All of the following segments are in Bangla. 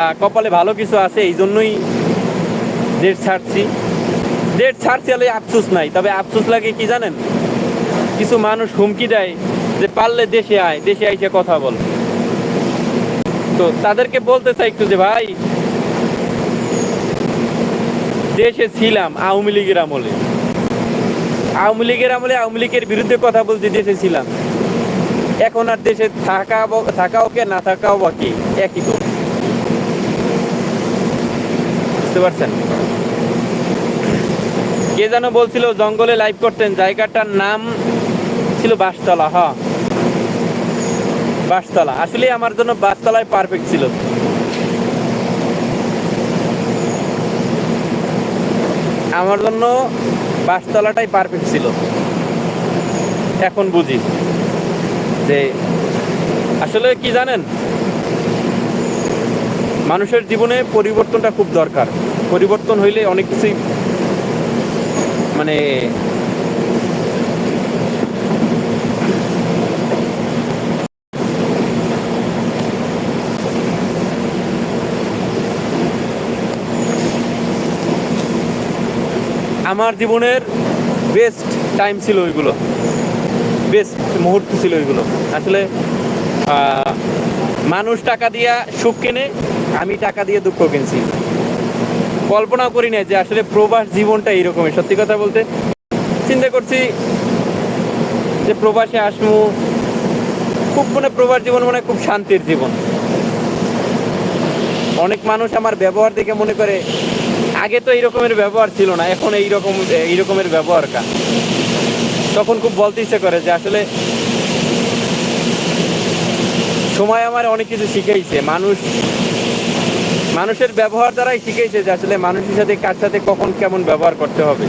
কপালে ভালো কিছু আছে, এই জন্যই দেশ ছাড়ছি। দেশ ছাড়ছি হলে আফসোস নাই, তবে আফসোস লাগে কি জানেন? কিছু মানুষ হুমকি দেয় যে পারলে দেশে আয়, দেশে আইসে কথা বল। তো তাদেরকে বলতে চাই একটু যে, ভাই, দেশে ছিলাম আওয়ামী লীগের আমলে। আওয়ামী লীগের আমলে আওয়ামী লীগের বিরুদ্ধে কথা বলতে দেশে ছিলাম। এখন আর দেশে থাকা থাকাও কে, না থাকাও বা কি? একই তো। বুঝতে পারছেন? কে যেন বলছিল জঙ্গলে লাইভ করতেন, জায়গাটার নাম ছিল বাসতলা, হ। বাসতলা, আসলে আমার জন্য বাসতলায় পারফেক্ট ছিল। আমার জন্য বাসতলাটাই পারফেক্ট ছিল। এখন বুঝি যে আসলে কি জানেন? মানুষের জীবনে পরিবর্তনটা খুব দরকার। পরিবর্তন হইলে অনেক কিছুই মানে আমার জীবনের বেস্ট টাইম ছিল ওইগুলো। বেস্ট মুহূর্ত ছিল ওইগুলো। আসলে মানুষ টাকা দিয়া সুখ কেনে আমি টাকা দিয়ে দুঃখ কিনছি। কল্পনা করি না যে আসলে প্রবাস জীবনটা এইরকমই। সত্যি কথা বলতে চিন্তা করছি যে প্রবাসে আসব খুব মানে প্রবাস জীবন মানে খুব শান্তির জীবন। অনেক মানুষ আমার ব্যবহার দেখে মনে করে, আগে তো এই রকমের ব্যবহার ছিল না, এখন এই রকম এই রকমের ব্যবহার কা তখন খুব বলতে ইচ্ছে করে যে আসলে সময় আমার অনেক কিছু শিখাইছে। মানুষ মানুষের ব্যবহার দ্বারাই শিখেছে যে আসলে মানুষের সাথে কার সাথে কখন কেমন ব্যবহার করতে হবে।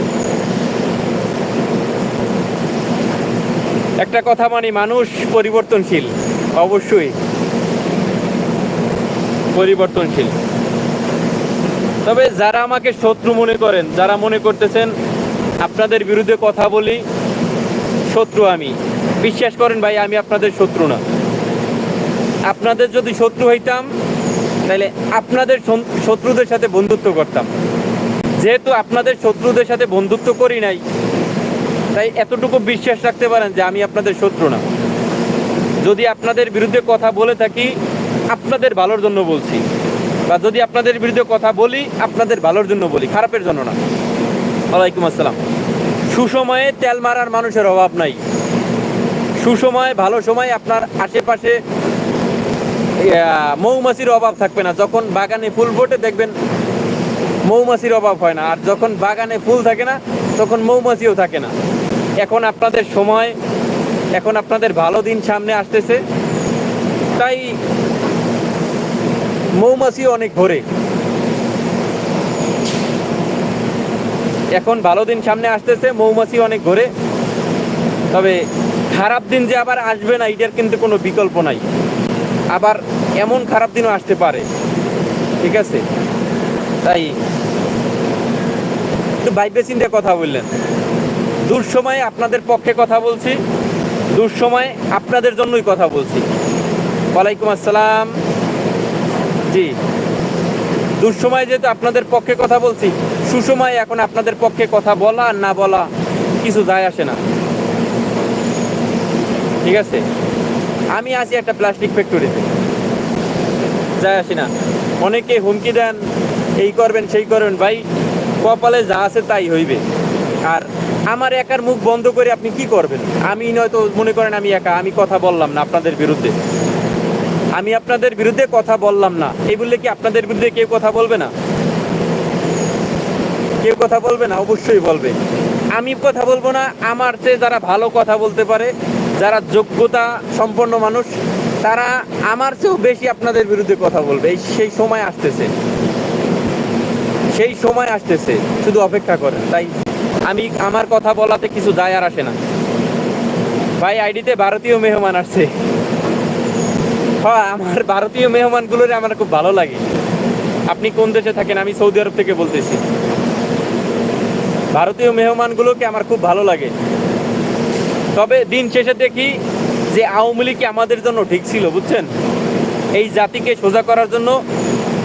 একটা কথা মানি, মানুষ পরিবর্তনশীল, অবশ্যই। পরিবর্তনশীল। তবে যারা আমাকে শত্রু মনে করেন, যারা মনে করতেছেন, আপনাদের বিরুদ্ধে কথা বলি, শত্রু আমি। বিশ্বাস করেন ভাই, আমি আপনাদের শত্রু না। আপনাদের যদি শত্রু হইতাম তাহলে আপনাদের শত্রুদের সাথে বন্ধুত্ব করতাম। যেহেতু আপনাদের শত্রুদের সাথে বন্ধুত্ব করি নাই, তাই এতটুকু বিশ্বাস রাখতে পারেন যে আমি আপনাদের শত্রু না। যদি আপনাদের বিরুদ্ধে কথা বলে থাকি, আপনাদের ভালোর জন্য বলছি। বা যদি আপনাদের বিরুদ্ধে কথা বলি, আপনাদের ভালোর জন্য বলি, খারাপের জন্য না। ওয়ালাইকুম আসসালাম। সুসময়ে তেল মারার মানুষের অভাব নাই। সুসময়ে, ভালো সময় আপনার আশেপাশে মৌমাছির অভাব থাকবে না। যখন বাগানে ফুল ফোটে, দেখবেন মৌমাছির অভাব হয় না। আর যখন বাগানে ফুল থাকে না, তখন মৌমাছিও থাকে না। এখন আপনাদের সময়, এখন আপনাদের ভালো দিন সামনে আসতেছে। তাই মৌমাছিও অনেক ভরে। এখন ভালো দিন সামনে আসতেছে, মৌমাছি অনেক ঘোরে তবে খারাপ দিন যে আবার আসবে না, এটার কিন্তু কোনো বিকল্প নাই। আবার এমন খারাপ দিনও আসতে পারে। ঠিক আছে? তাই একটু ভাইবে চিন্তে কথা বললেন। দুঃসময়ে আপনাদের পক্ষে কথা বলছি দুঃসময়ে আপনাদের জন্যই কথা বলছি। ওয়ালাইকুম আসসালাম। জি। দুঃসময় যেহেতু আপনাদের পক্ষে কথা বলছি, সুসময়ে এখন আপনাদের পক্ষে কথা বলা আর না বলা কিছু যায় আসে না। ঠিক আছে? আমি আছি একটা প্লাস্টিক ফ্যাক্টরিতে যাই আসি না। অনেকে হুমকি দেন, এই করবেন, সেই করবেন। ভাই, কপালে যা আছে তাই হইবে। আর আমার একার মুখ বন্ধ করে আপনি কি করবেন? আমি নয়তো মনে করেন আমি একা, আমি কথা বললাম না আপনাদের বিরুদ্ধে। আমি আপনাদের বিরুদ্ধে কথা বললাম না। এই বললে কি আপনাদের বিরুদ্ধে কেউ কথা বলবে না? কেউ কথা বলবে না? অবশ্যই বলবে। আমি কথা বলব না, আমার চেয়ে যারা ভালো কথা বলতে পারে, যারা যোগ্যতা সম্পন্ন মানুষ, তারা আমার চেয়েও বেশি আপনাদের বিরুদ্ধে কথা বলবে। এই সেই সময় আসতেছে। সেই সময় আসতেছে। শুধু অপেক্ষা করেন, তাই আমি আমার কথা বলাতে কিছু যায় আর আসে না। ভাই, আইডিতে ভারতীয় মেহমান আসছে। হ্যাঁ আমার ভারতীয় মেহমানগুলোর আমার খুব ভালো লাগে। আপনি কোন দেশে থাকেন? আমি সৌদি আরব থেকে বলতেছি। ভারতীয় মেহমানগুলোকে আমার খুব ভালো লাগে। তবে দিন শেষে দেখি যে আওয়ামী লীগ আমাদের জন্য ঠিক ছিল, বুঝছেন? এই জাতিকে সোজা করার জন্য